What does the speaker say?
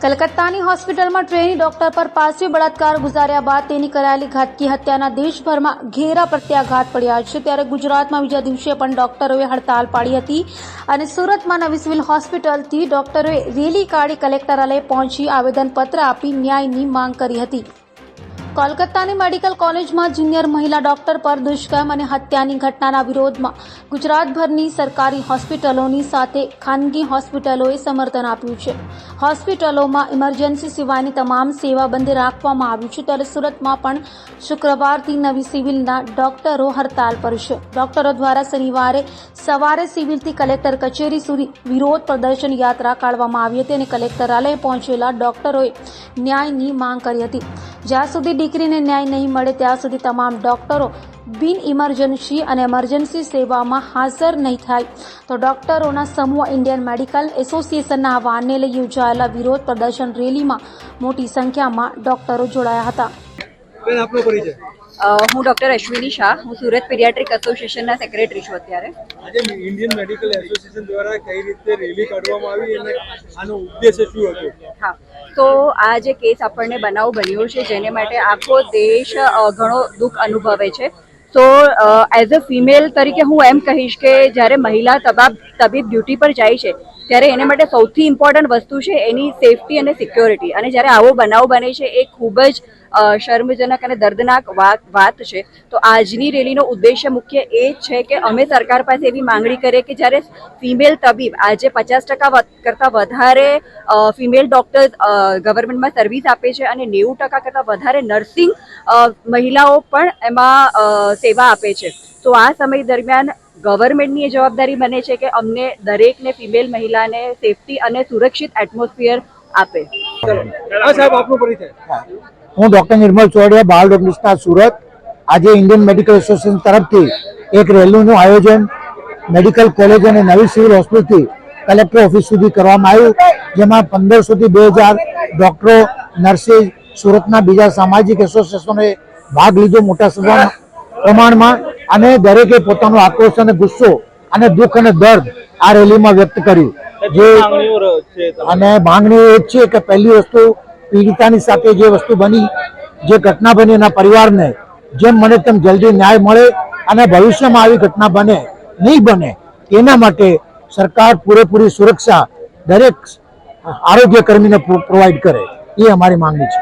કલકત્તાની હોસ્પિટલમાં trainee doctor પર પાર્શ્વ બળાત્કાર ગુજાર્યા બાદ તેની કરાયેલી ઘાતકી હત્યાના દેશભરમાં ઘેરા પ્રત્યાઘાત પડ્યા છે. ત્યારે ગુજરાતમાં બીજા દિવસે પણ ડોક્ટરોએ હડતાલ પાડી હતી અને સુરતમાં નવી સિવિલ હોસ્પિટલથી ડોક્ટરોએ રેલી કાઢી કલેક્ટરાલય પહોંચી આવેદનપત્ર આપી ન્યાયની માંગ કરી હતી. કોલકાતાની મેડિકલ કોલેજમાં જુનિયર મહિલા ડોક્ટર પર દુષ્કર્મ અને હત્યાની ઘટનાના વિરોધમાં ગુજરાતભરની સરકારી હોસ્પિટલોની સાથે ખાનગી હોસ્પિટલોએ સમર્થન આપ્યું છે. હોસ્પિટલોમાં ઇમરજન્સી સિવાયની તમામ સેવા બંધ રાખવામાં આવી છે ત્યારે સુરતમાં પણ શુક્રવારથી નવી સિવિલના ડોક્ટરો હડતાલ પર છે. ડોક્ટરો દ્વારા શનિવારે સવારે સિવિલથી કલેક્ટર કચેરી સુધી વિરોધ પ્રદર્શન યાત્રા કાઢવામાં આવી હતી અને કલેક્ટરાલય પહોંચેલા ડોક્ટરોએ ન્યાયની માંગ કરી હતી. જ્યાં સુધી દીકરીને ન્યાય નહીં મળે ત્યાં સુધી તમામ ડોક્ટરો બિન ઇમરજન્સી અને એમરજન્સી સેવામાં હાજર નહીં થાય. તો ડોક્ટરોના સમૂહ ઇન્ડિયન મેડિકલ એસોસિએશનના આહવાનને લઈ યોજાયેલા વિરોધ પ્રદર્શન રેલીમાં મોટી સંખ્યામાં ડોક્ટરો જોડાયા હતા. હું ડૉક્ટર અશ્વિની શાહ. હું સુરત પીડિયાટ્રિક એસોસિએશનના સેક્રેટરી છું અત્યારે. આજે ઇન્ડિયન મેડિકલ એસોસિએશન દ્વારા કઈ રીતે રેલી કાઢવામાં આવી અને આનો ઉદ્દેશ્ય શું હતો? હા. તો આ જે કેસ આપણને બનાવ બન્યો છે જેને માટે આખો દેશ ઘણો દુઃખ અનુભવે છે. તો એઝ અ ફિમેલ તરીકે હું એમ કહીશ કે જ્યારે મહિલા તબાબ, તબીબ ડ્યુટી પર જાય છે, ત્યારે એને માટે સૌથી ઇમ્પોર્ટન્ટ વસ્તુ છે એની સેફટી અને સિક્યોરિટી અને જ્યારે આવો બનાવ બને છે, એ ખૂબ જ શર્મજનક અને દર્દનાક વાત છે. તો આજની રેલીનો ઉદ્દેશ્ય મુખ્ય એ જ છે કે અમે સરકાર પાસે એવી માંગણી કરીએ કે જ્યારે ફિમેલ તબીબ આજે પચાસ ટકા કરતાં વધારે ફિમેલ ડૉક્ટર્સ ગવર્મેન્ટમાં સર્વિસ આપે છે અને નેવું ટકા કરતાં વધારે નર્સિંગ મહિલાઓ પણ એમાં સેવા આપે છે. તો આ સમય દરમિયાન ગવર્મેન્ટની એ જવાબદારી બને છે કે અમને દરેકને ફિમેલ મહિલાને સેફટી અને સુરક્ષિત એટમોસ્ફિયર આપે. સાહેબ આપનો પરિચય. હું. ડોક્ટર નિર્મલ ચોડિયા બાળ રોગ નિષ્ણાત સુરત. આજે ઇન્ડિયન મેડિકલ એસોસિએશન તરફથી એક રેલીનું આયોજન મેડિકલ કોલેજ અને નવી સિવિલ હોસ્પિટલથી કલેક્ટર ઓફિસ સુધી કરવામાં આવ્યું જેમાં પંદરસોથી બે હજાર ડોક્ટરો નર્સિસ સુરતના બીજા સામાજિક એસોસિએશનોએ ભાગ લીધો મોટા સભામાં. પ્રમાણમાં અને દરેકે પોતાનો આક્રોશ અને ગુસ્સો અને દુઃખ અને દર્દ આ રેલીમાં વ્યક્ત કર્યું. જે અને માંગણી એ જ છે કે પહેલી વસ્તુ પીડિતાની સાથે જે વસ્તુ બની જે ઘટના બની એના પરિવારને જેમ મને તેમ જલ્દી ન્યાય મળે અને ભવિષ્યમાં આવી ઘટના બને નહીં બને એના માટે સરકાર પૂરેપૂરી સુરક્ષા દરેક આરોગ્ય કર્મીને પ્રોવાઈડ કરે. એ અમારી માંગણી છે.